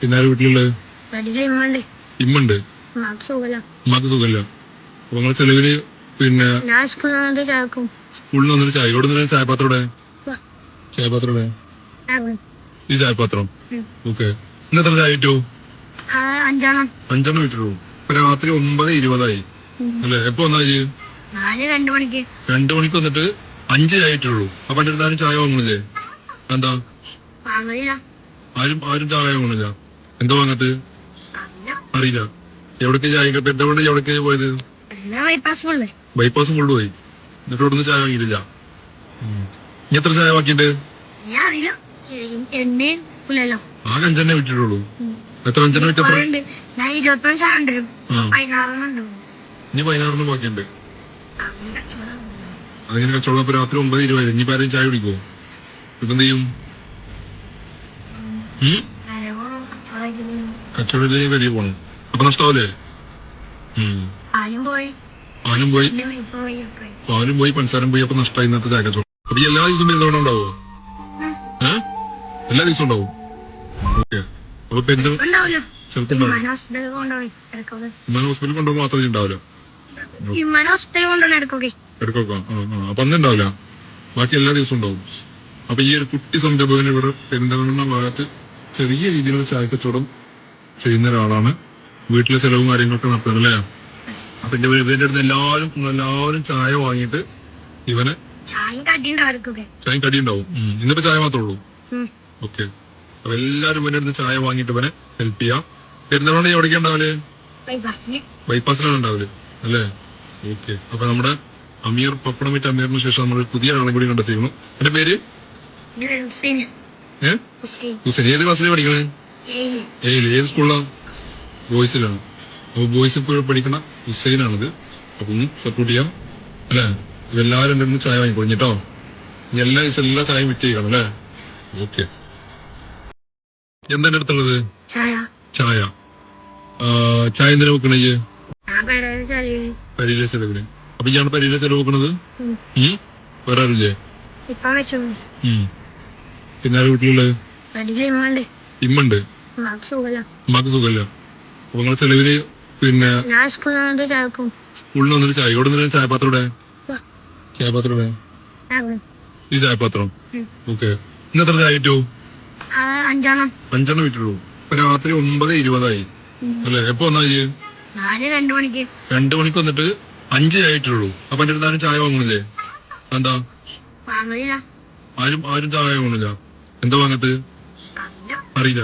പിന്നെ ആര് വീട്ടിലുള്ളത്? വലിയ ഇമ്മണ്ട്. ഉമ്മാക്ക് അപ്പൊ നിങ്ങളെ ചെലവിൽ പിന്നെ സ്കൂളിൽ വന്നിട്ട് ചായ. ഇവിടെ നിന്ന് ചായപാത്രം ഇവിടെ ചായപാത്രം ഈ ചായപാത്രം? ഓക്കെ. ഇന്ന് എത്ര ചായ കിട്ടു? അഞ്ചാണം അഞ്ചെണ്ണം. കിട്ടുള്ളൂ രാത്രി ഒമ്പത് ഇരുപതായി. അല്ലെ? എപ്പോ വന്നാ രണ്ടു മണിക്ക്. രണ്ടു മണിക്ക് വന്നിട്ട് അഞ്ച് ചായ കിട്ടുള്ളൂ. അപ്പൊ എന്റെ ചായ വാങ്ങണില്ലേ എന്താ ആരും ആരും ചായ വാങ്ങണില്ല എന്താ വാങ്ങത്ത് അങ്ങനെ അറിയില്ല. എവിടേക്ക് ചായ? കൊണ്ട് എവിടേക്ക് പോയത്? ബൈപ്പാസ് ഫുള്ള് പോയി എന്നിട്ട് ഇവിടുന്ന് ചായ വാങ്ങിയിട്ടില്ല. ഉം. ഇനി എത്ര ചായ ബാക്കിയുണ്ട്? ആകെ അഞ്ചെണ്ണേ വിട്ടിട്ടുള്ളൂ എത്ര അഞ്ചെണ്ണ വിറ്റ് ആ. ഇനി പതിനാറെണ്ണം ബാക്കിയുണ്ട്. അതിങ്ങനെ കച്ചവടം അപ്പൊ രാത്രി ഒമ്പത് ഇരുപത്. ഇനി ആരെയും ചായ കുടിക്കോ ഇപ്പൊ എന്ത് ചെയ്യും? ഉം? കച്ചവടത്തിലേക്ക് വലിയ പോണം. അപ്പൊ നഷ്ടാവല്ലേ. ആരും പോയി. പാലും പോയി? പഞ്ചസാരം പോയി അപ്പൊ നഷ്ടമായി ഇന്നത്തെ ചായ കച്ചവടം അപ്പൊ എല്ലാ ദിവസവും ഉണ്ടാവോ? ഏഹ്? എല്ലാ ദിവസവും ഉണ്ടാവും? ഓക്കെ. അപ്പൊ ചിലപ്പോ ഹോസ്പിറ്റലിൽ മാത്രമേ ഉണ്ടാവില്ല? അപ്പൊ ബാക്കി എല്ലാ ദിവസവും ഉണ്ടാവും. അപ്പൊ ഈ ഒരു കുട്ടി സംരംഭകന് ഇവിടെ പെരുന്തൽമണ്ണ ഭാഗത്ത് ചെറിയ രീതിയിലുള്ള ചായ കച്ചവടം ചെയ്യുന്ന ഒരാളാണ്. വീട്ടിലെ ചെലവും കാര്യങ്ങളൊക്കെ നടത്തുന്നത് അല്ലേ അപ്പൊ എന്റെ ഇവന്റെ അടുത്ത് എല്ലാവരും എല്ലാവരും ചായ വാങ്ങിയിട്ട് ഇവന് ചായം കടി ഉണ്ടാവും. ഇന്നിപ്പോ ചായ മാത്രമേ ഉള്ളൂ. ഓക്കെ. അപ്പൊ എല്ലാരും ഇവന്റെ അടുത്ത് ചായ വാങ്ങിയിട്ട് ഇവനെ ഹെൽപ്പ് ചെയ്യാം. പെരുന്നാളാണ് എവിടേക്കാ ഉണ്ടാവൽ? ബൈപ്പാസിലാണ് ഉണ്ടാവൽ അല്ലേ? ഓക്കെ. അപ്പൊ നമ്മുടെ അമീർ പപ്പടം വിറ്റ് അമീറിന് ശേഷം നമ്മൾ പുതിയ ആളെ കൂടി കണ്ടെത്തിയിരുന്നു. എന്റെ പേര്? ഹുസൈൻ ഏത് ക്ലാസ്സിലാണ് പഠിക്കണേ? ഏയ് ഏത് ഏത് സ്കൂളിലാണ് ബോയ്സിലാണ് അപ്പൊ ബോയ്സ് ഇപ്പോൾ പഠിക്കുന്ന ഹുസൈനാണിത്. അപ്പൊ ഒന്ന് സപ്പോർട്ട് ചെയ്യാം. അല്ലേ? എന്റെ അടുത്ത് ചായ വാങ്ങിക്കോളും കേട്ടോ? എല്ലാ ദിവസം എല്ലാ ചായയും വിറ്റ് ചെയ്യണം അല്ലേ? ഓക്കെ എന്താ എന്റെ അടുത്തുള്ളത്? ചായ. ചായ. എന്തിനാ വെക്കണേ പരിയിലെ ചെലവിന്. അപ്പൊ ഇയാണ് പരിയിലെ ചെലവ് വെക്കണത്? വേറെ ആരില്ലേ. പിന്നെ ആര് വീട്ടിലുള്ളത്? ഇമ്മണ്ട്. ഉമ്മാക്ക് സുഖമില്ല അപ്പൊ നിങ്ങളെ ചെലവിൽ പിന്നെ സ്കൂളിൽ വന്നിട്ട് ചായ ഇവിടെ ചായപാത്രം ഇവിടെ? ചായപാത്രം ഇവിടെ? ഈ ചായപാത്രം? ഓക്കെ. ഇന്ന് എത്ര ചായ കിട്ടു? അഞ്ചെണ്ണം. അഞ്ചെണ്ണം വിറ്റുള്ളൂ ഇപ്പൊ രാത്രി ഒമ്പത് ഇരുപതായി. അല്ലെ? എപ്പോ വന്നാ രണ്ടു മണിക്ക്. രണ്ടു മണിക്ക് വന്നിട്ട് അഞ്ച് ചായ ഇട്ടുള്ളൂ അപ്പൊ എന്റെ അടുത്ത് ആരും ചായ വാങ്ങണില്ലേ എന്താ ആരും ആരും ചായ വാങ്ങണില്ല എന്താ വാങ്ങത്ത്? അറിയില്ല.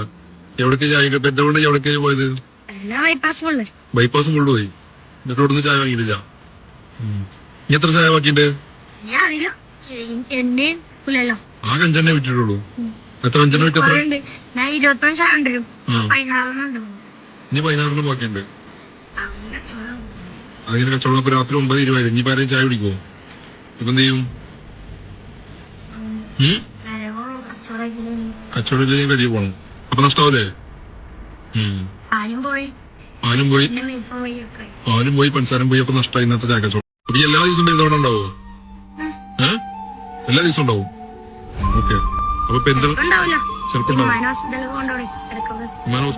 എവിടേക്ക് ചായ കൊണ്ട് എവിടേക്ക് പോയത്? ബൈപ്പാസ് ഫുള്ള് പോയി എന്നിട്ട് ഇവിടുന്ന് ചായ വാങ്ങിയില്ല. നീ ഇനി എത്ര ചായ വാക്കിണ്ട് ആകെ അഞ്ചെണ്ണേ വിറ്റിട്ടുള്ളൂ. എത്ര അഞ്ചെണ്ണ വിറ്റ് എത്ര? ഉണ്ട്. ഇനി പതിനാറെണ്ണം ബാക്കിയുണ്ട്. അതിന് കച്ചവടം ഇപ്പൊ രാത്രി ഒമ്പത് ഇരുപത് ഇനി ആരെയും ചായ കുടിക്കുമോ ഇപ്പൊ എന്ത് ചെയ്യും? ഉം? കച്ചവടത്തിലേക്ക് വലിയ പോണം അപ്പൊ നഷ്ടാവല്ലേ പാലും പോയി. പാലും പോയി. പഞ്ചസാരം പോയി അപ്പൊ നഷ്ടമായി ഇന്നത്തെ ചായ കച്ചവടം. അപ്പൊ ഈ എല്ലാ ദിവസവും പെരുന്തവണ ഉണ്ടാവോ? ഏഹ് എല്ലാ ദിവസവും ഉണ്ടാവും? ഓക്കെ. അപ്പൊ പെരുന്തൽ ചിലപ്പോ ഉണ്ടാവും